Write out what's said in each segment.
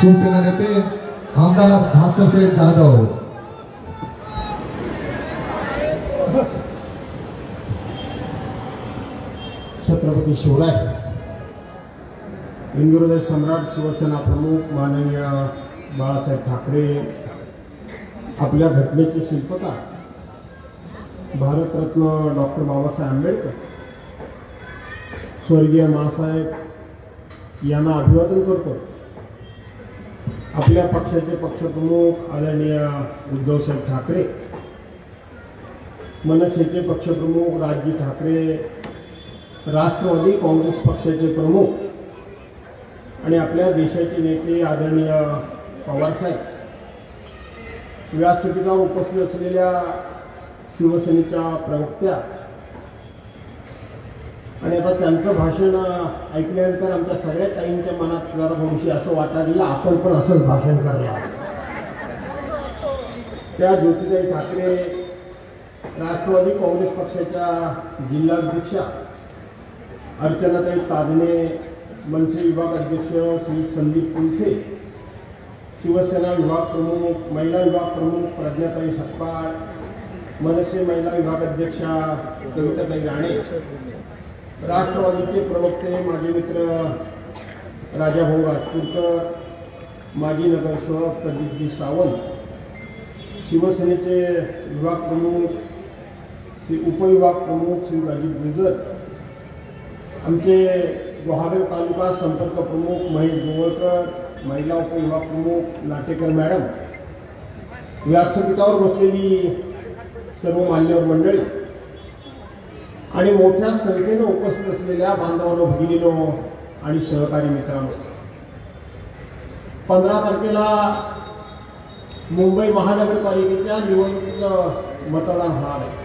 शिवसेना नेते आमदार भास्कर शेठ जाधव छत्रपती शिवराय हिंदुहृदय सम्राट शिवसेना प्रमुख माननीय बाळासाहेब ठाकरे आपल्या घटनेची शिल्पता भारतरत्न डॉक्टर बाबासाहेब आंबेडकर स्वर्गीय मासाहेब यांना अभिवादन करतो आपल्या पक्षाचे पक्षप्रमुख आदरणीय उद्धवसाहेब ठाकरे मनसेचे पक्षप्रमुख राजजी ठाकरे राष्ट्रवादी काँग्रेस पक्षाचे प्रमुख आणि आपल्या देशाचे नेते आदरणीय पवारसाहेब व्यासपीठावर उपस्थित असलेल्या शिवसेनेच्या प्रवक्त्या आणि आता त्यांचं भाषण ऐकल्यानंतर आमच्या सगळ्या ताईंच्या मनात जरा थोडीशी असं वाटायला आपण पण असंच भाषण करणार त्या ज्योतिताई ठाकरे राष्ट्रवादी काँग्रेस पक्षाच्या जिल्हाध्यक्षा अर्चनाताई ताजने मनसे विभाग अध्यक्ष श्री संदीप कुलथे शिवसेना विभाग प्रमुख महिला विभाग प्रमुख प्रज्ञाताई सपकाळ मनसे महिला विभाग अध्यक्षा कविताताई राणे राष्ट्रवादीचे प्रवक्ते माझे मित्र राजाभाऊ राजपूरकर माजी नगरसेवक प्रदीपजी सावंत शिवसेनेचे विभाग प्रमुख श्री उपविभाग प्रमुख श्री राजीव गुजर आमचे गुहागर तालुका संपर्क प्रमुख महेश गोवळकर महिला उपविभाग प्रमुख लाटेकर मॅडम व्यासपीठावर बसलेली सर्व मान्यवर मंडळी आणि मोठ्या संख्येनं उपस्थित असलेल्या बांधवांनो भगिनीनो आणि सहकारी मित्रांनो. पंधरा तारखेला मुंबई महानगरपालिकेच्या निवडणुकीचं मतदान होणार आहे.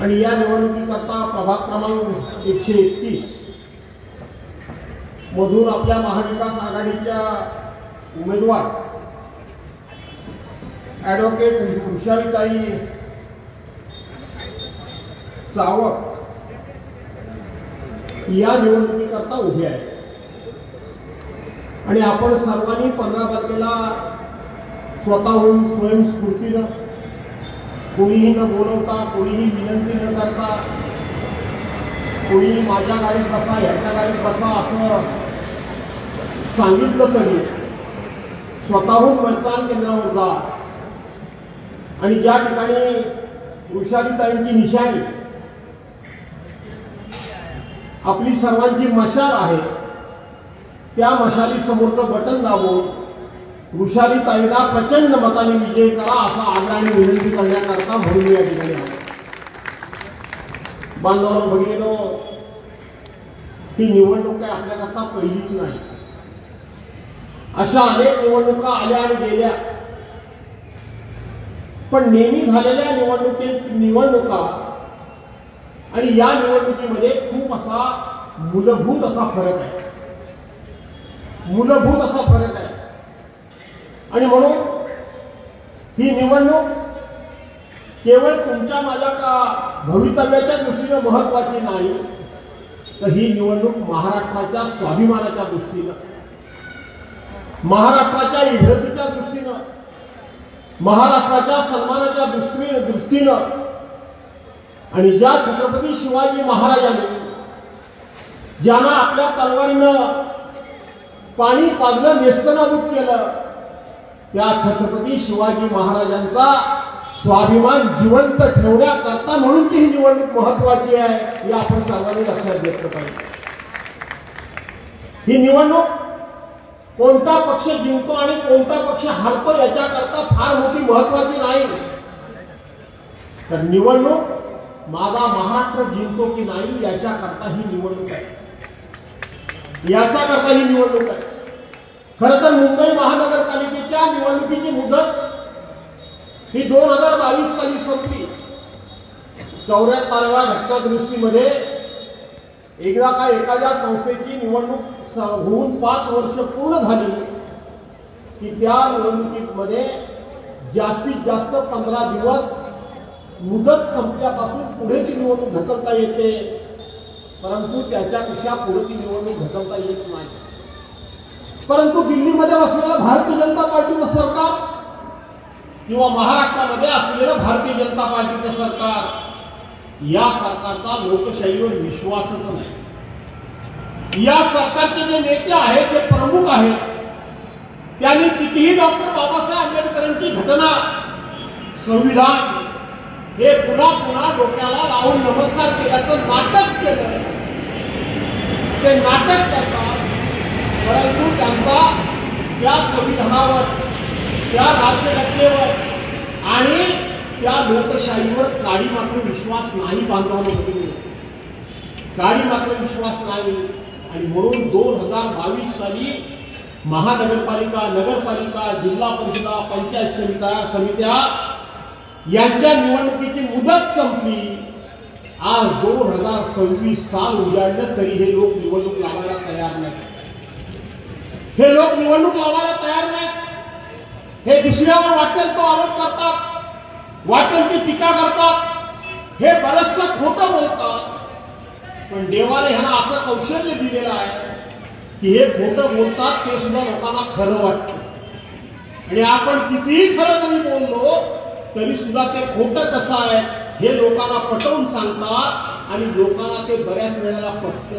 आणि या निवडणुकीकरता प्रभाग क्रमांक एकशे एकतीस मधून आपल्या महाविकास आघाडीच्या उमेदवार ॲडव्होकेट हुशारीताई चावक. या निवडणुकीकरता उभे आहे आणि आपण सर्वांनी पंधरा तारखेला स्वतःहून स्वयंस्फूर्तीनं कोणीही न बोलवता कोणीही विनंती न करता कोणी माझ्या गाडीत बसा ह्याच्या गाडीत बसा असं सांगितलं तरी स्वतःहून मतदान केंद्रावर जा. आणि ज्या ठिकाणी वृषालीताईंची निशाणी आपली सर्वांची मशाल आहे त्या मशाली समोरचं बटन दाबून वृषालीताईला प्रचंड मताने विजयी करा असा आग्रहाने विनंती करण्याकरता म्हणून या ठिकाणी आहे बांधवांनो भगिनीनो ही निवडणूक काय आपल्याकरता पहिलीच नाही. अशा अनेक निवडणुका आल्या आणि गेल्या. पण नेहमी झालेल्या निवडणुकीत निवडणुका आणि या निवडणुकीमध्ये खूप असा मूलभूत असा फरक आहे. मूलभूत असा फरक आहे. आणि म्हणून ही निवडणूक केवळ तुमच्या माझ्या का भवितव्याच्या दृष्टीनं महत्वाची नाही तर ही निवडणूक महाराष्ट्राच्या स्वाभिमानाच्या दृष्टीनं महाराष्ट्राच्या इज्जतीच्या दृष्टीनं महाराष्ट्राच्या सन्मानाच्या दृष्टी दृष्टीनं आणि ज्या छत्रपती शिवाजी महाराजांनी ज्यांना आपल्या तलवारीनं पाणी पाजलं नेस्तनाभूत केलं त्या छत्रपती शिवाजी महाराजांचा स्वाभिमान जिवंत ठेवण्याकरता म्हणून ती ही निवडणूक महत्वाची आहे हे आपण सर्वांनी लक्षात घेतलं पाहिजे. ही निवडणूक कोणता पक्ष जिंकतो आणि कोणता पक्ष हरतो याच्याकरता फार मोठी महत्वाची नाही. तर निवडणूक माझा महाराष्ट्र जिंकतो की नाही याच्याकरता ही निवडणूक आहे. याच्याकरता ही निवडणूक आहे. खर तर मुंबई महानगरपालिकेच्या निवडणुकीची मुदत ही दोन हजार बावीस साली संपली. चौऱ्याहत्तराव्या घटना दुरुस्तीमध्ये एकदा का एखाद्या संस्थेची निवडणूक होऊन पाच वर्ष पूर्ण झाली की त्या निवडणुकीमध्ये जास्तीत जास्त पंधरा दिवस मुदत संपल्यापासून पुढे ती निवडणूक ढकलता येते परंतु त्याच्यापेक्षा पुढे ती निवडणूक ढकलता येत नाही. परंतु दिल्लीमध्ये बसलेलं भारतीय जनता पार्टीचं सरकार किंवा महाराष्ट्रामध्ये असलेलं भारतीय जनता पार्टीचं सरकार या सरकारचा लोकशाहीवर विश्वासच नाही. या सरकारचे जे नेते आहेत जे प्रमुख आहेत त्यांनी कितीही डॉक्टर बाबासाहेब आंबेडकरांची घटना संविधान हे पुन्हा पुन्हा डोक्याला लावून नमस्कार केल्याचं नाटक केलं ते नाटक करतात परंतु त्यांचा त्या संविधानावर त्या राज्यघटनेवर आणि त्या लोकशाहीवर काळी मात्र विश्वास नाही बांधवानं बघितलं काळी मात्र विश्वास नाही. आणि म्हणून दोन हजार बावीस साली महानगरपालिका नगरपालिका जिल्हा परिषदा पंचायत समित्या समित्या यांच्या निवडणुकीची मुदत संपली. आज दोन हजार सव्वीस साल उजाडलं तरी हे लोक निवडणूक लावायला तयार नाहीत. हे लोक निवडणूक लावायला तयार नाहीत. हे दुसऱ्यावर वाटेल तो आरोप करतात. वाटेल ती टीका करतात. हे बरचसं खोटं बोलतात. पण देवाने ह्यांना असं कौशल्य दिलेलं आहे की हे खोटं बोलतात ते सुद्धा लोकांना खरं वाटतं. आणि आपण कितीही खरं तरी बोललो तरी सुद्धा ते खोटं कसं आहे हे लोकांना पटवून सांगतात आणि लोकांना ते बऱ्याच वेळेला पटत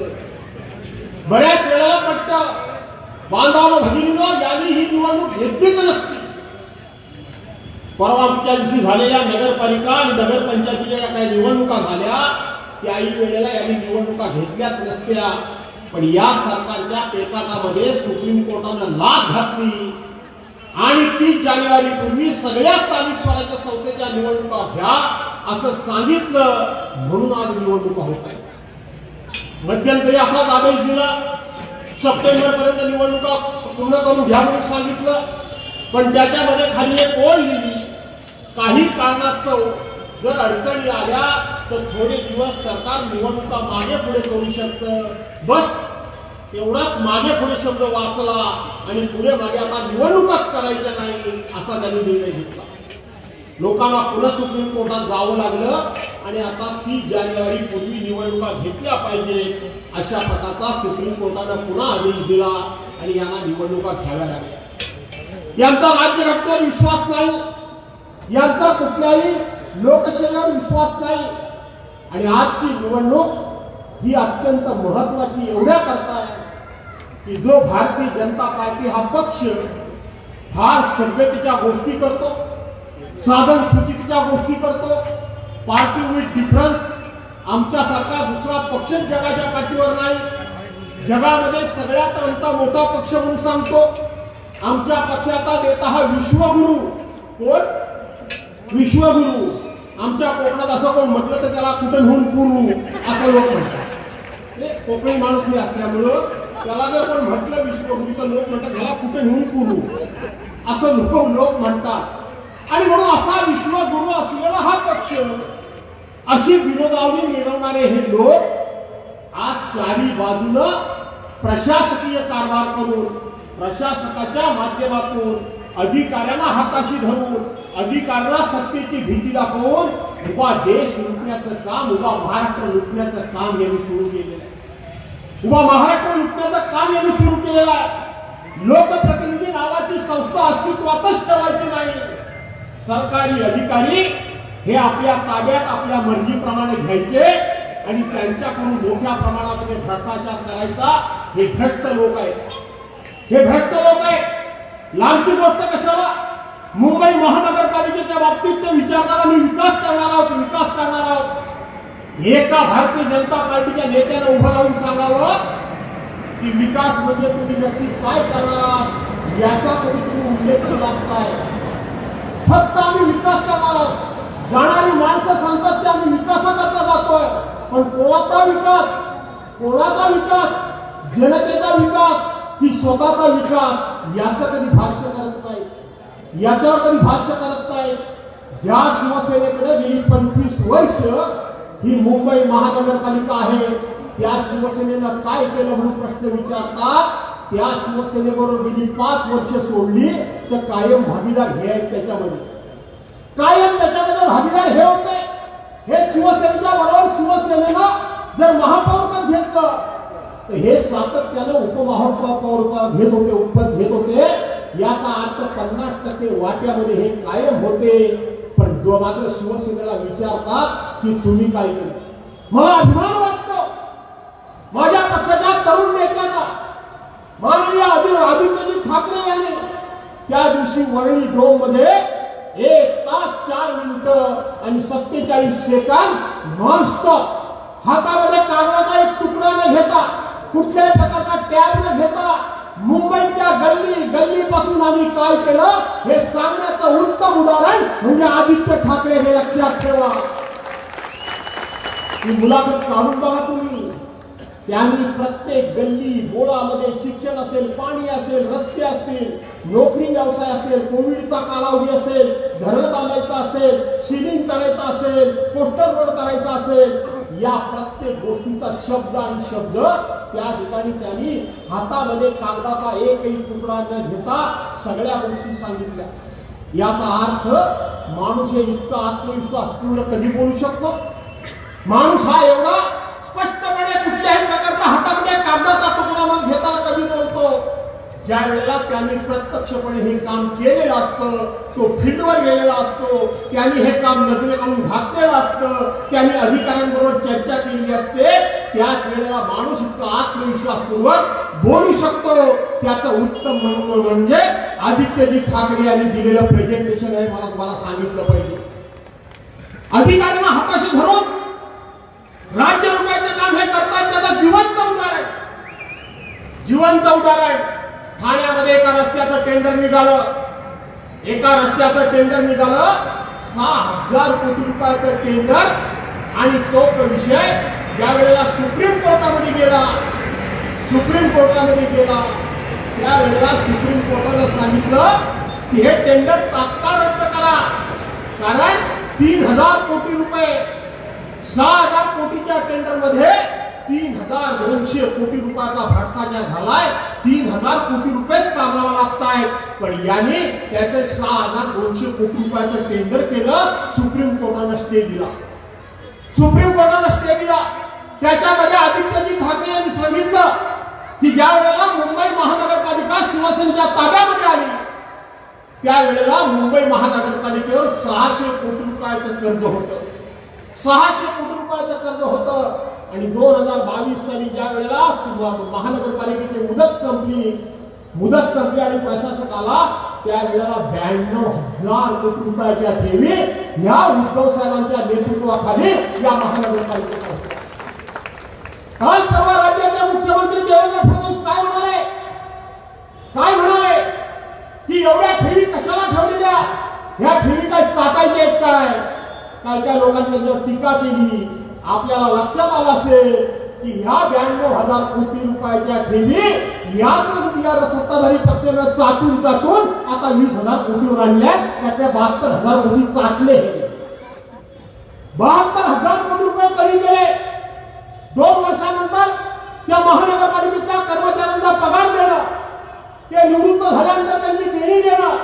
बऱ्याच वेळेला पटत. बांधावं भगिनीनं यांनी ही निवडणूक घेतलीच नसती. परवा आमच्या दिवशी झालेल्या नगरपालिका आणि नगरपंचायतीच्या ज्या काही निवडणुका झाल्या त्याही वेळेला यांनी निवडणुका घेतल्याच नसत्या. पण या सरकारच्या पेटाटामध्ये सुप्रीम कोर्टानं लाभ घातली. आणि तीस जानेवारी पूर्वी सगळ्या स्थानिक स्वराज्य संस्थेच्या निवडणुका घ्या असं सांगितलं म्हणून आज निवडणुका होत आहेत. मध्यंतरी असाच आदेश दिला सप्टेंबर पर्यंत निवडणुका पूर्ण करून घ्या म्हणून सांगितलं. पण त्याच्यामध्ये खाली एक ओळ लिहिली काही कारणास्तव जर अडचणी आल्या तर थोडे दिवस सरकार निवडणुका मागे पुढे करू शकतं. बस एवढाच मागे पुढे शब्द वाचला आणि पुढे मागे आता निवडणुकाच करायच्या नाही असा त्यांनी निर्णय घेतला. लोकांना पुन्हा सुप्रीम कोर्टात जावं लागलं आणि आता तीस जानेवारी पूर्वी निवडणुका घेतल्या पाहिजे अशा प्रकारचा सुप्रीम कोर्टानं पुन्हा आदेश दिला आणि यांना निवडणुका घ्याव्या लागल्या. यांचा राज्यघटनेवर विश्वास नाही. यांचा कुठल्याही लोकशाहीवर विश्वास नाही. आणि आजची निवडणूक ही अत्यंत महत्वाची एवढ्या करता आहे की जो भारतीय जनता पार्टी हा पक्ष फार सभ्यतेच्या गोष्टी करतो साधन सुचितेच्या गोष्टी करतो पार्टी विथ डिफरन्स आमच्यासारखा दुसरा पक्षच जगाच्या पाठीवर नाही. जगामध्ये सगळ्यात आमचा मोठा पक्ष म्हणून सांगतो आमच्या पक्षाचा नेता हा विश्वगुरु. कोण? विश्वगुरु. आमच्या कोकणात असं कोण म्हटलं तर त्याला कुठे होऊन गुरु असं लोक म्हणतात. हे कोकणी माणूस मी असल्यामुळं त्याला जर पण म्हटलं विश्वगुरु तर लोक म्हणतात त्याला कुठे नेऊन पुरू? असं लोक लोक म्हणतात. आणि म्हणून असा विश्वगुरु असलेला हा पक्ष अशी विरोधावली मिळवणारे हे लोक आज चारी बाजूनं प्रशासकीय कारभार करून प्रशासकाच्या माध्यमातून अधिकाऱ्यांना हाताशी धरून अधिकाऱ्यांना सत्तेची भीती दाखवून उभा देश लुटण्याचं काम उभा महाराष्ट्र लुटण्याचं काम यांनी सुरू केलेलं आहे. उभा महाराष्ट्र लुटण्याचं काम यांनी सुरू केलेलं आहे. लोकप्रतिनिधी नावाची संस्था अस्तित्वातच ठेवायची नाही. सरकारी अधिकारी हे आपल्या ताब्यात आपल्या मर्जीप्रमाणे घ्यायचे आणि त्यांच्याकडून मोठ्या प्रमाणामध्ये भ्रष्टाचार करायचा हे भ्रष्ट लोक आहेत. हे भ्रष्ट लोक आहेत. लांबची गोष्ट कशाला? मुंबई महानगरपालिकेच्या बाबतीत ते विचारताना मी विकास करणार आहोत विकास एका भारतीय जनता पार्टीच्या नेत्यानं उभं राहून सांगावं की विकास म्हणजे तुम्ही नक्की काय करणार याचा कधी तुम्ही उल्लेख केला काय फक्त आम्ही विकास करणार आहोत जाणारी माणसं सांगतात की आम्ही विकासाकरता जातोय. पण कोणाचा विकास? कोणाचा विकास? जनतेचा विकास की स्वतःचा विकास? याचं कधी भाष्य करत नाही. याच्यावर कधी भाष्य करत नाही. ज्या शिवसेनेकडे गेली पंचवीस वर्ष ही मुंबई महानगरपालिका आहे. त्या शिवसेनेनं काय केलं म्हणून प्रश्न विचारतात? त्या शिवसेनेबरोबर गेली पाच वर्ष सोडली तर कायम भागीदार हे आहेत त्याच्यामध्ये. कायम त्याच्यामध्ये भागीदार हे होते. हे शिवसेनेच्या बरोबर शिवसेनेनं जर महापौरपद घेतलं तर हे सातत्यानं उपमहापौर घेत होते उपपद घेत होते. याचा अर्थ पन्नास टक्के वाट्यामध्ये हे कायम होते. जो मात्र शिवसेनेला विचारतात की तुम्ही काय केलं मला अभिमान वाटतो. माझ्या पक्षाच्या तरुण नेत्यांना माननीय आदि आदित्यजी ठाकरे यांनी त्या दिवशी वरळी डोममध्ये एक तास चार मिनिट आणि सत्तेचाळीस सेकंद नॉनस्टॉप हातामध्ये कागदाचा एक तुकडा न घेता कुठल्याही प्रकारचा टॅब न घेता मुंबईच्या गल्ली गल्ली पासून आम्ही काय केलं? हे सांगण्याचं उत्तम उदाहरण म्हणजे आदित्य ठाकरे हे लक्षात ठेवा. ही मुलाखत काढून बघा तुम्ही. त्यांनी प्रत्येक गल्ली बोळामध्ये शिक्षण असेल पाणी असेल रस्ते असतील नोकरी व्यवसाय असेल कोविडचा कालावधी असेल घरं बांधायचं असेल सिलिंग करायचं असेल पोस्टर रोड करायचा असेल या प्रत्येक गोष्टीचा शब्द आणि शब्द त्या ठिकाणी त्यांनी हातामध्ये कागदाचा एकही तुकडा न घेता सगळ्या गोष्टी सांगितल्या. याचा अर्थ माणूस हे इतका आत्मविश्वास पूर्ण कधी बोलू शकतो? माणूस हा एवढा कुठल्याही हातामध्ये कागदाचा तुकडा मग घेताना कधी नव्हतो. ज्या वेळेला त्यांनी प्रत्यक्षपणे हे काम केलेलं असतं तो फिल्डवर गेलेला असतो त्यांनी हे काम नजरे करून घातलेलं असतं त्यांनी अधिकाऱ्यांबरोबर चर्चा केली असते त्याच वेळेला माणूस इतका आत्मविश्वासपूर्वक बोलू शकतो. त्याचं उत्तम नमुना म्हणजे आदित्यजी ठाकरे यांनी दिलेलं प्रेझेंटेशन आहे मला तुम्हाला सांगितलं पाहिजे. अधिकाऱ्यांना हाताशी धरून राज्य रुपयाचं काम हे करतात त्याचा जिवंत आहे. जिवंत उदाहरण ठाण्यामध्ये एका रस्त्याचं टेंडर निघालं. एका रस्त्याचं टेंडर निघालं. सहा हजार कोटी रुपयाचं टेंडर आणि तो विषय ज्या वेळेला सुप्रीम कोर्टामध्ये गेला. सुप्रीम कोर्टामध्ये गेला. त्यावेळेला सुप्रीम कोर्टानं सांगितलं की हे टेंडर तात्काळ रद्द करा. कारण तीन हजार कोटी रुपये सहा हजार कोटीच्या टेंडरमध्ये तीन हजार दोनशे कोटी रुपयाचा भ्रष्टाचार झालाय तीन हजार कोटी रुपयेच काढावा लागताय पण याने त्याचे सहा हजार दोनशे कोटी रुपयाचं टेंडर केलं सुप्रीम कोर्टानं स्टे दिला. सुप्रीम कोर्टानं स्टे दिला. त्याच्यामध्ये आदित्यजी ठाकरे यांनी सांगितलं की ज्या वेळेला मुंबई महानगरपालिका शिवसेनेच्या ताब्यामध्ये आली त्यावेळेला मुंबई महानगरपालिकेवर सहाशे कोटी रुपयाचं कर्ज होतं. सहाशे कोटी रुपयाचं कर्ज होतं. आणि दोन हजार बावीस साली ज्या वेळेला महानगरपालिकेची मुदत संपली मुदत संपली आणि प्रशासकाला त्या त्यावेळेला ब्याण्णव हजार कोटी रुपयाच्या ठेवी या उद्धव साहेबांच्या नेतृत्वाखाली या महानगरपालिकेत काल परवा राज्याचे मुख्यमंत्री देवेंद्र फडणवीस काय म्हणाले? काय म्हणाले? की एवढ्या ठेवी कशाला ठेवलेल्या? ह्या ठेवी काय टाकायच्या आहेत काय? काय काय लोकांनी त्याच्यावर टीका केली आपल्याला लक्षात आलं असेल की ह्या ब्याण्णव हजार कोटी रुपयाच्या ठेवी याच या सत्ताधारी पक्षानं चाटून चाटून आता वीस हजार कोटीवर आणल्या त्यातल्या बहात्तर हजार कोटी चाटले. बहात्तर हजार कोटी रुपये कमी गेले? दोन वर्षानंतर त्या महानगरपालिकेच्या कर्मचाऱ्यांना पगार देणं ते निवृत्त झाल्यानंतर त्यांनी देणी देणं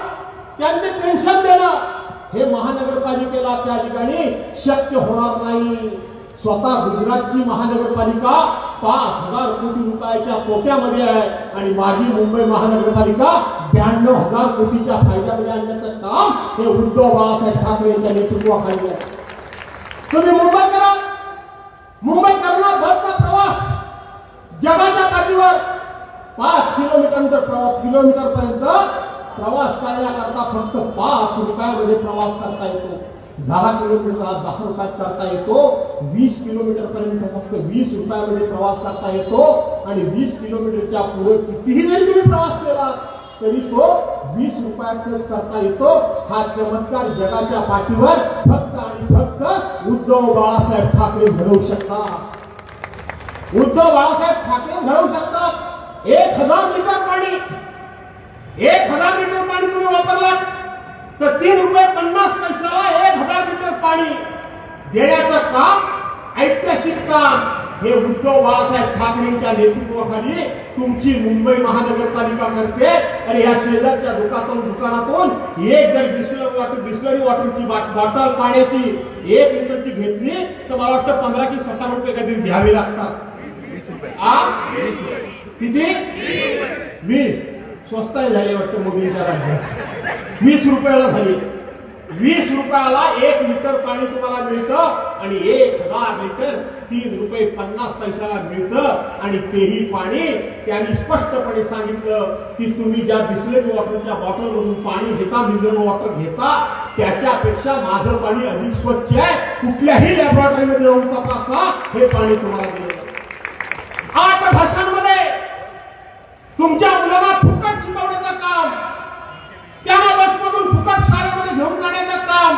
त्यांचे पेन्शन देणं हे महानगरपालिकेला त्या ठिकाणी शक्य होणार नाही. स्वतः गुजरातची महानगरपालिका पाच हजार कोटी रुपयाच्या तोट्यामध्ये आहे आणि माझी मुंबई महानगरपालिका ब्याण्णव हजार कोटीच्या फायद्यामध्ये आणण्याचं काम हे उद्धव बाळासाहेब ठाकरे यांच्या नेतृत्वाखाली आहे. तुम्ही मुंबई करा. मुंबई करणार बसचा प्रवास. जगाच्या पाठीवर पाच किलोमीटर प्रवास किलोमीटर पर्यंत प्रवास करण्याकरता फक्त पाच रुपयामध्ये प्रवास करता येतो. दहा किलोमीटर दहा रुपयात करता येतो. वीस किलोमीटर पर्यंत फक्त वीस रुपयामध्ये प्रवास करता येतो. आणि वीस किलोमीटरच्या पुढे कितीही जरी तुम्ही प्रवास केला तरी तो वीस रुपयातच करता येतो. हा चमत्कार जगाच्या पाठीवर फक्त आणि फक्त उद्धव बाळासाहेब ठाकरे घडवू शकतात. उद्धव बाळासाहेब ठाकरे घडवू शकतात. एक हजार लिटर पाणी एक हजार लिटर पाणी तुम्ही वापरलात तर तीन रुपये पन्नास पैशाला एक हजार लिटर पाणी देण्याचं काम ऐतिहासिक काम. हे उद्धव बाळासाहेब ठाकरेंच्या नेतृत्वाखाली तुमची मुंबई महानगरपालिका करते आणि या शेजारच्या दुकानातून दुकानातून एक जर बिस्लरी वॉटर बिस्लरी वॉटरची बॉटल पाण्याची एक लिटरची घेतली तर मला वाटतं पंधरा की सतरा रुपये कधी घ्यावे लागतात. आ? किती? वीस. स्वस्त झाले वाटतं मोदींच्या राज्यात वीस रुपयाला झाली. वीस रुपयाला एक लिटर पाणी तुम्हाला मिळतं आणि एक हजार लिटर तीन रुपये पन्नास पैशाला मिळतं. आणि तेही पाणी त्यांनी स्पष्टपणे सांगितलं की तुम्ही ज्या बिस्लेरी वॉटरच्या बॉटलमधून पाणी घेता मिनरल वॉटर घेता त्याच्यापेक्षा माझं पाणी अधिक स्वच्छ आहे. कुठल्याही लॅबोरेटरीमध्ये येऊन तपासा हे पाणी तुम्हाला दिलं आठ भाषांमध्ये तुमच्या मुलाला फुकट शिकवण्याचं काम त्यांना बसमधून फुकट शाळेमध्ये घेऊन जाण्याचं काम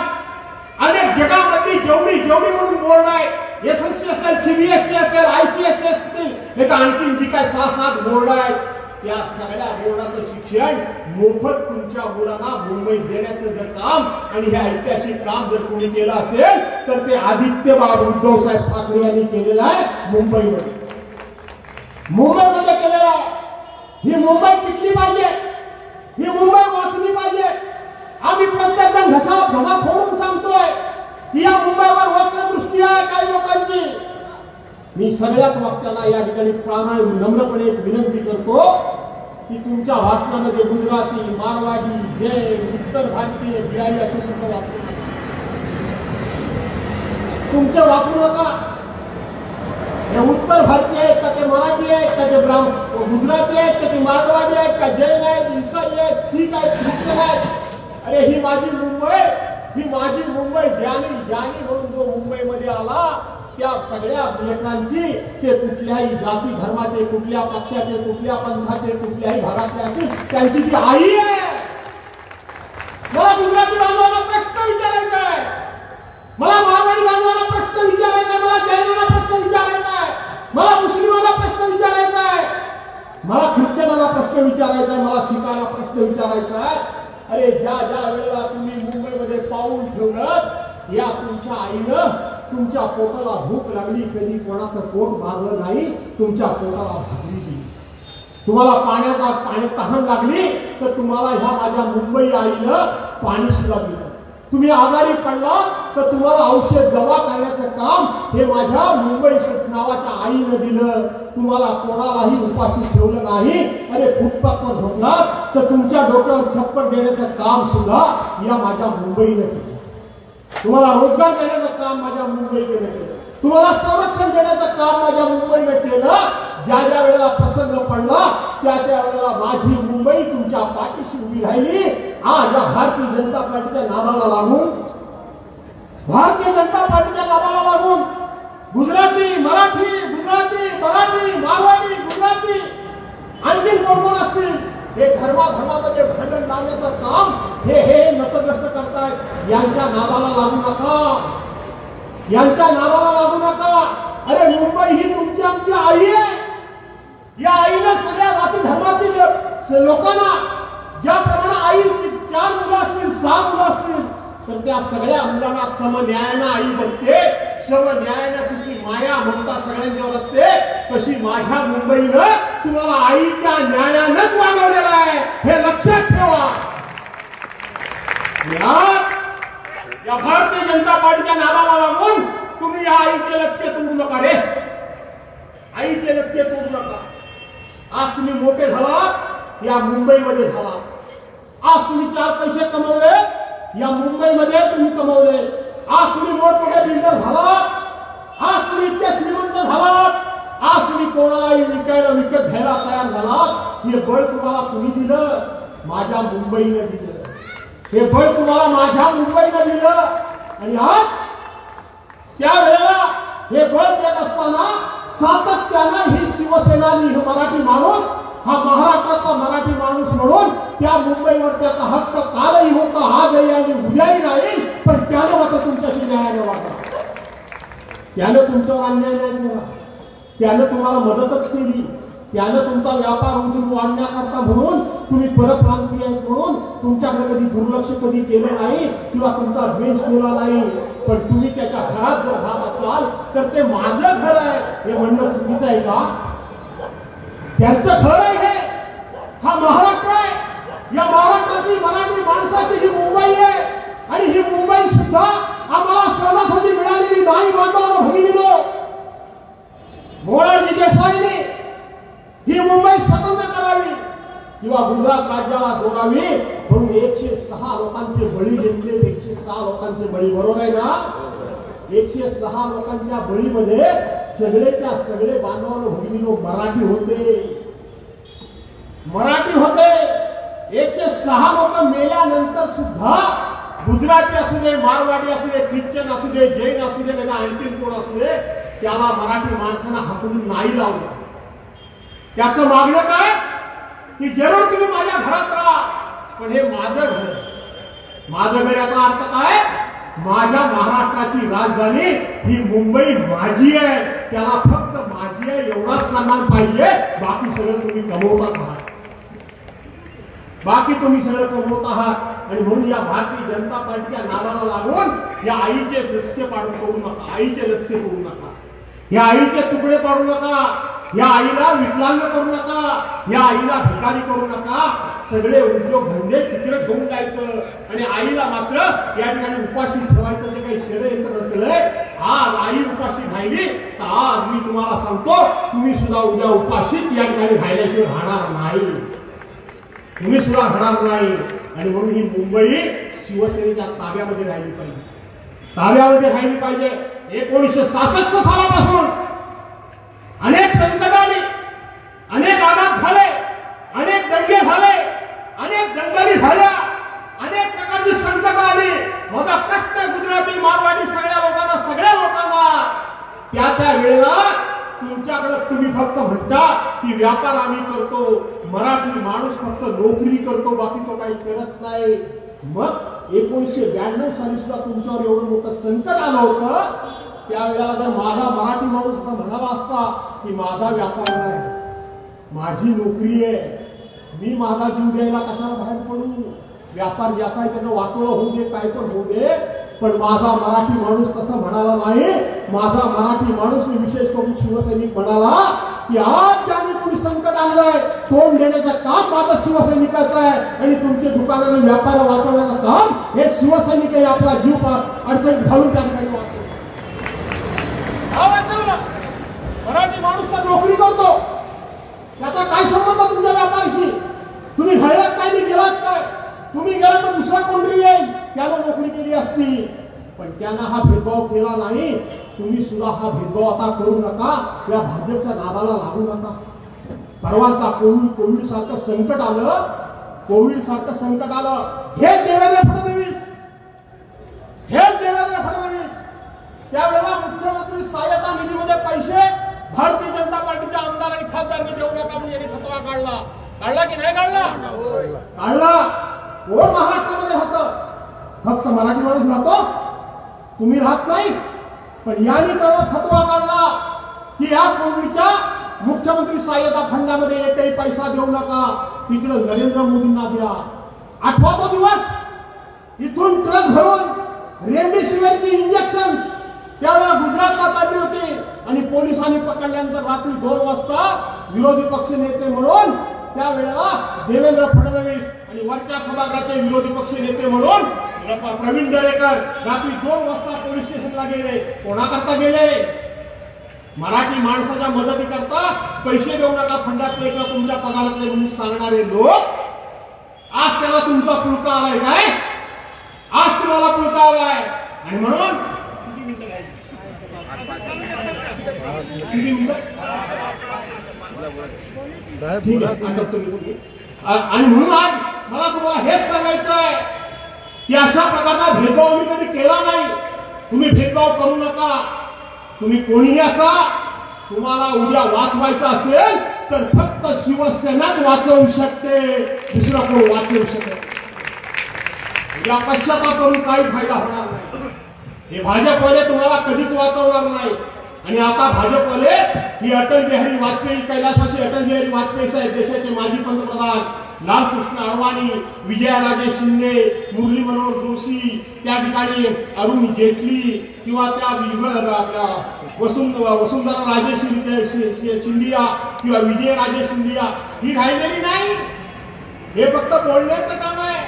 अनेक जगामधली जेवढी जेवढी म्हणून बोर्ड आहे एस एस सी असेल सीबीएसई असेल आयसीएसई असतील हे तर आणखीन जी काय सहा सात बोर्ड आहेत त्या सगळ्या बोर्डाचं शिक्षण मोफत तुमच्या मुलांना मुंबईत देण्याचं जर काम आणि हे ऐतिहासिक काम जर कोणी केलं असेल तर ते आदित्य बाब उद्धव साहेब ठाकरे यांनी केलेलं आहे मुंबईमध्ये. मुंबईमध्ये केलेलं आहे. ही मुंबई टिकली पाहिजे. ही मुंबई वाचली पाहिजे. आम्ही प्रत्येक जण घसा घसा फोडून सांगतोय. या मुंबईवर वक्र दृष्टी आहे काही लोकांची मी सगळ्याच वक्त्यांना या ठिकाणी नम्रपणे एक विनंती करतो की तुमच्या भाषणामध्ये गुजराती मारवाडी जैन उत्तर भारतीय बिहारी असे शब्द वापरू नका वापरू नका हे उत्तर भारतीय आहेत का ते मराठी आहेत का ते ब्राह्मण गुजराती आहेत का ते मारवाडी आहेत का जैन आहेत इसाई आहेत शीख आहेत ख्रिश्चन आहेत अरे ही माझी मुंबई ही माझी मुंबई ज्यानी ज्यानी म्हणून जो मुंबईमध्ये आला त्या सगळ्या लेखांची ते कुठल्याही जाती धर्माचे कुठल्या पक्षाचे कुठल्या पंथाचे कुठल्याही भागातले असतील त्यांची ती आई आहे. मला गुजराती बांधवाला प्रश्न विचारायचा आहे. मला मारवाडी बांधवाला प्रश्न विचारायचा आहे मला जैनाला प्रश्न विचारायचा आहे मला मुस्लिमाला प्रश्न विचारायचा आहे. मला ख्रिश्चनाला प्रश्न विचारायचा आहे मला शिखांना प्रश्न विचारायचा आहे. अरे ज्या ज्या वेळेला तुम्ही मुंबईमध्ये पाऊल ठेवलं या तुमच्या आईनं तुमच्या पोटाला भूक लागली कधी कोणाचं पोट मारलं नाही तुमच्या पोटाला भागली दिली. तुम्हाला पाण्याचा पाणी तहान लागली तर तुम्हाला ह्या माझ्या मुंबई आईनं पाणी सुद्धा दिलं. तुम्ही आजारी पडला तर तुम्हाला औषध दवा करण्याचं काम हे माझ्या मुंबई नावाच्या आईनं दिलं. तुम्हाला कोणालाही उपाशी ठेवलं नाही. अरे फुटपाथवर झोपणार तर तुमच्या डोक्यावर छप्पर देण्याचं काम सुद्धा या माझ्या मुंबईनं केलं. तुम्हाला रोजगार देण्याचं काम माझ्या मुंबईकडे केलं. तुम्हाला संरक्षण देण्याचं काम माझ्या मुंबईने केलं. ज्या ज्या वेळेला प्रसंग पडला त्या त्या वेळेला माझी मुंबई तुमच्या पाठीशी उभी राहिली. आज या भारतीय जनता पार्टीच्या नावाला लागून भारतीय जनता पार्टीच्या नावाला लागून गुजराती मराठी गुजराती मराठी मारवाडी गुजराती आणखी कोण कोण असतील? हे धर्माधर्मामध्ये भांडण लावण्याचं काम हे हे नतग्रस्त करतायत. यांच्या नावाला लागू नका. यांच्या नावाला लागू नका. अरे मुंबई ही तुमची आमची आई आहे. या आईनं सगळ्या जाती धर्मातील लोकांना ज्याप्रमाणे आई चार मुलं असतील सहा मुलं असतील तर त्या सगळ्या मुलांना समन्यायानं आई बघते समन्यायानं तुझी माया ममता सगळ्यांच्यावर असते. तशी माझ्या मुंबईनं तुम्हाला आईच्या न्यायानंच वागवलेलं आहे. हे लक्षात ठेवा. या भारतीय जनता पार्टीच्या नावाला लागून तुम्ही या आईचे लक्ष तोडू नका रे. आईचे लक्ष तोडू नका. आज तुम्ही मोठे झालात या मुंबईमध्ये झाला आज तुम्ही चार पैसे कमवले या मुंबईमध्ये तुम्ही कमवले. आज तुम्ही मोठमोठे बिल्डर झाला. आज तुम्ही इतके श्रीमंत झाला. आज तुम्ही कोणालाही विकायला विकत घ्यायला तयार झाला. हे बळ तुम्हाला कुणी दिलं? माझ्या मुंबईने दिलं. हे बळ तुम्हाला माझ्या मुंबईनं दिलं. आणि आज त्यावेळेला हे बळ देत असताना सातत्यानं ही शिवसेना मराठी माणूस हा महाराष्ट्राचा मराठी माणूस म्हणून त्या मुंबईवर त्याचा हक्क कालही होता आजही आणि उद्याही राहील पण त्यानं मात्र तुमच्याशी न्यायाने वाटला. त्यानं तुमच्यावर अन्याय नाही केला. त्यानं तुम्हाला मदतच केली. त्यानं तुमचा व्यापार उद्योग वाढण्याकरता म्हणून तुम्ही परप्रांतीय म्हणून तुमच्याकडे कधी दुर्लक्ष कधी केलं नाही किंवा तुमचा द्वेष केला नाही. पण तुम्ही त्याच्या घरात जर राहत असाल तर ते माझं घर आहे. हे म्हणणं चुकीचं आहे का? त्यांचं घर आहे हे. हा महाराष्ट्र आहे. या महाराष्ट्राची मराठी माणसाची ही मुंबई आहे. आणि ही मुंबई सुद्धा आम्हाला सणासाठी मिळालेली नाही बांधवांना भगिनीनो मोरारजी देसाईने मुंबई स्वतंत्र करावी. किंवा गुजरात राज्याला जोडावी. म्हणून एकशे सहा लोकांचे बळी घेतले एकशे सहा लोकांचे बळी बरोबर आहे ना? एकशे सहा लोकांच्या बळीमध्ये सगळेच्या सगळे बांधवांनो भगिनीनो मराठी होते. मराठी होते. एकशे सहा लोक मेल्यानंतर सुद्धा गुजराती असू दे मारवाडी असू दे ख्रिश्चन असू दे जैन असू दे त्याला आणखीन कोण असू दे त्याला मराठी माणसांना हातून नाही लावलं. त्याचं मागणं काय? की जरूर तुम्ही माझ्या घरात राहा. पण हे माझं घर माझं घर याचा अर्थ काय? माझ्या महाराष्ट्राची राजधानी ही मुंबई माझी आहे. त्याला फक्त माझी आहे एवढाच सन्मान पाहिजे. बाकी सगळं तुम्ही गमवतात आहात. बाकी तुम्ही सगळं कमवत आहात. आणि म्हणून या भारतीय जनता पार्टीच्या नादाला लागून या आईचे रस्ते पाडून करू नका. आईचे रस्ते करू नका. या आईचे तुकडे पाडू नका. या आईला विकलांग करू नका या आईला भिकारी करू नका. सगळे उद्योग धंदे तिकडे घेऊन जायचं. आणि आईला मात्र या ठिकाणी उपाशी ठेवायचं जे काही षडयंत्र रचलंय आज आई उपाशी राहिली तर आज मी तुम्हाला सांगतो तुम्ही सुद्धा उद्या उपाशीच या ठिकाणी राहिल्याशिवाय राहणार नाही. तुम्ही सुद्धा राहणार नाही. आणि म्हणून ही मुंबई शिवसेनेच्या ताब्यामध्ये राहिली पाहिजे. ताब्यामध्ये राहिली पाहिजे. एकोणीसशे सासष्ट सालापासून अनेक संकट अनेक आघात झाले अनेक दंगे झाले अनेक दंगली झाल्या अनेक प्रकारची संकट आली. माझा प्रत्येक गुजराती मारवाडी सगळ्या लोकांना सगळ्या लोकांना. त्या त्या वेळेला तुमच्याकडे तुम्ही फक्त म्हणता की व्यापार आम्ही करतो मराठी माणूस फक्त नोकरी करतो बाकी तो काही करत नाही. मग एकोणीसशे ब्याण्णव साली सुद्धा तुमच्यावर एवढं मोठं संकट आलं होतं. त्यावेळेला जर माझा मराठी माणूस असं म्हणाला की माझा व्यापार आहे माझी नोकरी आहे. मी माझा जीव द्यायला कशाला बाहेर पडू? व्यापार ज्याचा त्यांना त्याचं वाटोळं होऊ दे काय पण होऊ दे पण माझा मराठी माणूस तसा म्हणाला नाही. माझा मराठी माणूस मी विशेष करून शिवसैनिक म्हणाला की आज त्याने कोणी संकट आणलंय तोंड देण्याचं काम माझा शिवसैनिकाचं आहे आणि तुमचे दुकानाने व्यापार वाचवण्याचं काम हे शिवसैनिक आहे आपला जीव पा- अडचणीत घालून त्या ठिकाणी वाचवतो माणूस तर नोकरी करतो. त्याचा काय संबंध तुमच्या व्यापाराशी तुम्ही घडलात काय मी गेलात काय? तुम्ही गेला तर दुसरा कोणतरी येईल. त्याला नोकरी केली असती. पण त्यांना हा भेदभाव केला नाही. तुम्ही सुद्धा हा भेदभाव आता करू नका. या भाजपच्या नावाला लागू नका. परवाचा कोविड कोविड सारखं संकट आलं. कोविड सारखं संकट आलं. हे देवेंद्र फडणवीस हे देवेंद्र फडणवीस त्यावेळेला मुख्यमंत्री सहाय्यता निधीमध्ये पैसे भारतीय जनता पार्टीच्या आमदार आणि खासदारांनी देऊ नका म्हणून यांनी फतवा काढला. काढला की नाही काढला? काढला. कोण महाराष्ट्रामध्ये राहतं. फक्त मराठी माणूस राहतो. तुम्ही राहत नाही. पण यांनी तेव्हा फतवा काढला की या कोविडच्या मुख्यमंत्री सहाय्यता फंडामध्ये एकही पैसा देऊ नका. तिकडे नरेंद्र मोदींना द्या. आठवा तो दिवस. इथून ट्रक भरून रेमडेसिवीरची इंजेक्शन त्यावेळेला गुजरातला आली होती. आणि पोलिसांनी पकडल्यानंतर रात्री दोन वाजता विरोधी पक्ष नेते म्हणून त्यावेळेला देवेंद्र फडणवीस आणि वरच्या सभागृहाचे विरोधी पक्ष नेते म्हणून प्रवीण दरेकर रात्री दोन वाजता पोलीस स्टेशनला गेले. कोणाकरता गेले? मराठी माणसाच्या मदतीकरता पैसे देऊ नका फंडातले किंवा तुमच्या पगारातले म्हणून सांगणारे लोक. आज त्याला तुमचा पुळका आलाय काय? आज तुम्हाला पुळका आलाय. आणि म्हणून किती मिनिटं घ्यायची आणि म्हणून आज मला तुम्हाला हेच सांगायचं आहे की अशा प्रकारचा भेदभाव मी कधी केला नाही. तुम्ही भेदभाव करू नका. तुम्ही कोणीही असा तुम्हाला उद्या वाचवायचं असेल तर फक्त शिवसेनाच वाचवू शकते. दुसरं कोण वाचवू शकत. या पश्चाताप करून काही फायदा होणार नाही. हे भाजपवाले तुम्हाला कधीच वाचवणार नाही. आणि आता भाजपवाले ही अटल बिहारी वाजपेयी कैलासवासी अटल बिहारी वाजपेयी साहेब देशाचे माजी पंतप्रधान लालकृष्ण अडवाणी विजयाराजे शिंदे मुरली मनोहर जोशी त्या ठिकाणी अरुण जेटली किंवा त्या वसुंध वसुंधरा राजे शिंदे शिंदिया किंवा विजयराजे शिंदिया ही राहिलेली नाही. हे फक्त बोलण्याचं काम आहे.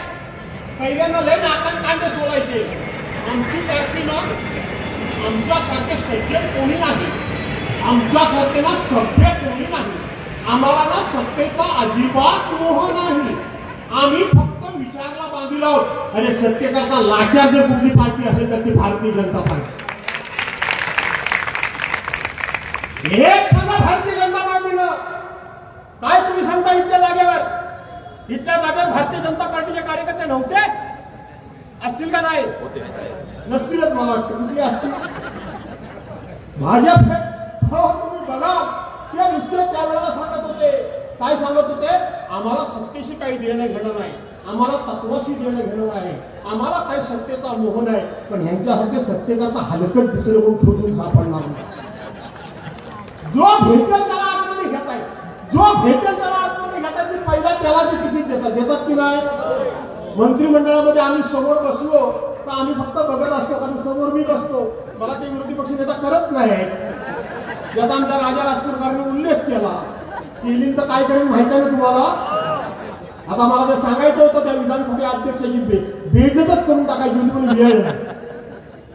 पहिल्यांदा लय नाकांत कांदे सोलायचे. आमची टॅक्सी ना आमच्यासारखे सभ्य कोणी नाही. आमच्यासारखे ना सभ्य कोणी नाही. आम्हाला ना सत्तेचा अजिबात मोह नाही. आम्ही फक्त विचारला बांधील आहोत. आणि सत्तेकरता लाचार जर कुठली पार्टी असेल तर ती भारतीय जनता पार्टी. हे सगळं भारतीय जनता पार्टीनं. काय तुम्ही सांगता इथल्या जागेवर? इथल्या जागेवर भारतीय जनता पार्टीचे कार्यकर्ते नव्हते? असतील का नाही? नसतीलच मला वाटतं. कुठली असतील. भाजप हे- तुम्ही बघा. त्या नुसते त्यावेळेला सांगत होते. काय सांगत होते? आम्हाला सत्तेशी काही देणं घेणं नाही. आम्हाला तत्वाशी देणं घेणं नाही. आम्हाला काही सत्तेचा मोह नाही. पण ह्यांच्यासारखे सत्तेकरता हलकट दुसरे कोण शोधून सापडणार नाही. जो भेटेल त्याला आतमध्ये घेत आहे जो भेटेल त्याला आतमध्ये घेतात ते पहिला त्याला ते तिकीट देतात. देतात की नाही? मंत्रिमंडळामध्ये आम्ही समोर बसलो तर आम्ही फक्त बघत असतो कारण समोर मी बसतो. मला ते विरोधी पक्ष नेता करत नाही याचा आमच्या राजा राजपूरकरांनी उल्लेख केला. केली तर काय करेल माहिती आहे तुम्हाला? आता मला ते सांगायचं होतं त्या विधानसभा अध्यक्षाची बे बेदतच करून टाकायची होती पण वेळ नाही.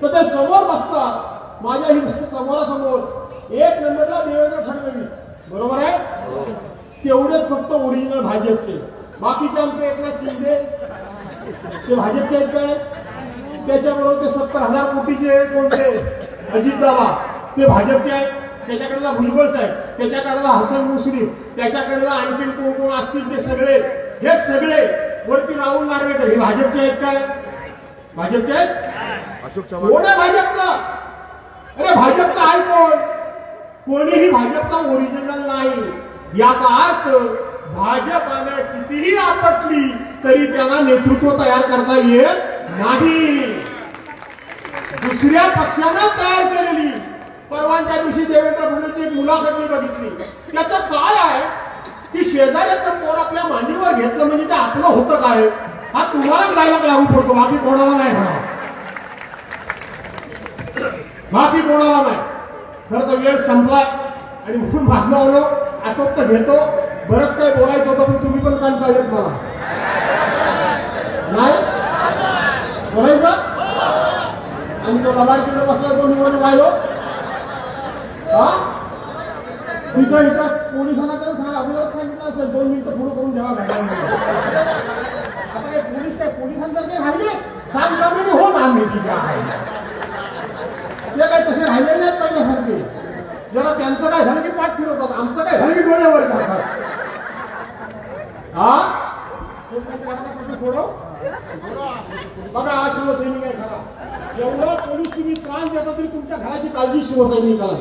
तर ते समोर बसतात. माझ्या ही समोरासमोर एक नंबरला देवेंद्र फडणवीस. बरोबर आहे? तेवढेच फक्त ओरिजिनल भाजपचे. बाकीचे आमचे एकनाथ शिंदे ते भाजपचे आहेत काय? त्याच्याबरोबर ते सत्तर हजार कोटीचे कोणते? अजितदादा ते भाजपचे आहेत. त्याच्याकडला भुजबळ साहेब. त्याच्याकडला हसन मुश्रीफ. त्याच्याकडला आणखीन कोण कोण असतील ते सगळे. हे सगळे वरती राहुल नार्वेकर. हे भाजपचे आहेत काय? भाजपचे आहेत? अशोक चव्हाण. भाजपचा अरे भाजपचा आहे कोण? कोणीही भाजपचा ओरिजिनल नाही. याचा अर्थ भाजपाने कितीही आपटली तरी त्यांना नेतृत्व तयार करता येत नाही. दुसऱ्या पक्षानं तयार केलेली. परवानच्या दिवशी देवेंद्र फडणवीसची एक मुलाखत मी बघितली. त्याचं काय आहे? की शेजाऱ्याचं पोर आपल्या मांडीवर घेतलं म्हणजे ते आपलं होतं काय? हा तुम्हाला डायलॉग लागू पडतो. बाकी कोणाला नाही म्हणा बाकी कोणाला नाही? खरं तर वेळ संपला आणि उठून भागलो आलो. आटोप घेतो. बरंच काय बोलायचं होतं पण तुम्ही पण कान कंटाळलेत मला. नाही? बोलायचं? आणि तो लबाड किल्लो बसला तो निवडून राहिलो हा? तिथं इथं पोलिसांना तर सांग अगोदर सांगितलं असेल दोन मिनिटं पुढे करून घ्यावा मॅडम आता काय पोलीस काय पोलिसांसारखे राहिले सांग सामने हो मान मी तिथे आहे. ते काय तसे राहिले नाहीत पहिल्यासारखे जरा त्यांचं काय झालं की पाठ फिरवतात? आमचं काय झालं की डोळ्यावर टाकतात? हा? सोडव बघा हा शिवसैनिक आहे खरा. एवढा पोलीस तुम्ही त्रास देता तरी तुमच्या घराची काळजी शिवसैनिकाला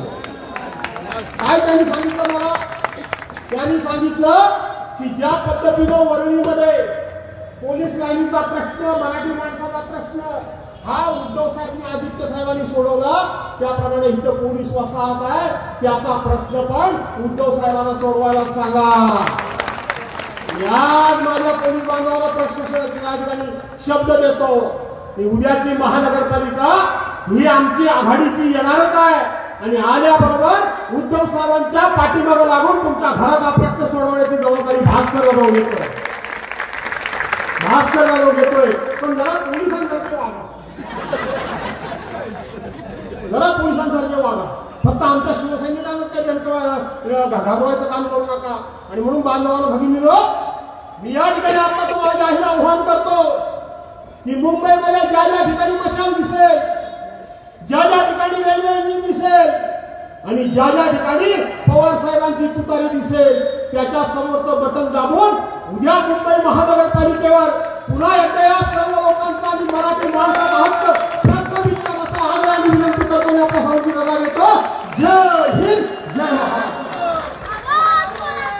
काय त्यांनी सांगितलं मला? त्यांनी सांगितलं की ज्या पद्धतीनं वरळीमध्ये पोलीस लाईनीचा प्रश्न मराठी माणसाचा प्रश्न हा उद्धव साहेबांनी आदित्य साहेबांनी सोडवला. त्याप्रमाणे इथं पोलीस वसाहत आहे. त्याचा प्रश्न पण उद्धव साहेबांना सोडवायला सांगा. याच माझ्या पोलीस बांधवाला प्रश्न ठिकाणी शब्द देतो. उद्याची महानगरपालिका ही आमची आघाडीची येणारच आहे. आणि आल्याबरोबर उद्धव साहेबांच्या पाठीमागे लागून तुमच्या घराचा प्रश्न सोडवण्याची जबाबदारी भास्कर जाऊन घेतोय भास्कर जाधव घेतोय पण जरा पोलीस वागा जरा पोलिसांसारखे वागा फक्त आमच्या शिवसैनिकांना काही जनता घाबरवायचं काम करू नका. आणि म्हणून बांधवांना भगिनीनो मी या ठिकाणी आता तुम्हाला जाहीर आव्हान करतो की मुंबईमध्ये ज्या ज्या ठिकाणी मशाल दिसेल ज्या ज्या ठिकाणी रेल्वे इंजिन दिसेल आणि ज्या ज्या ठिकाणी पवार साहेबांची तुतारी दिसेल त्याच्या समोरचं बटन दाबून उद्या मुंबई महानगरपालिकेवर पुन्हा एकदा या सर्व लोकांचा आणि मराठी माणसाचा हक्क তখন আপনার হরগুলো লাগে তো জয় হিন্দ জয় ভারত।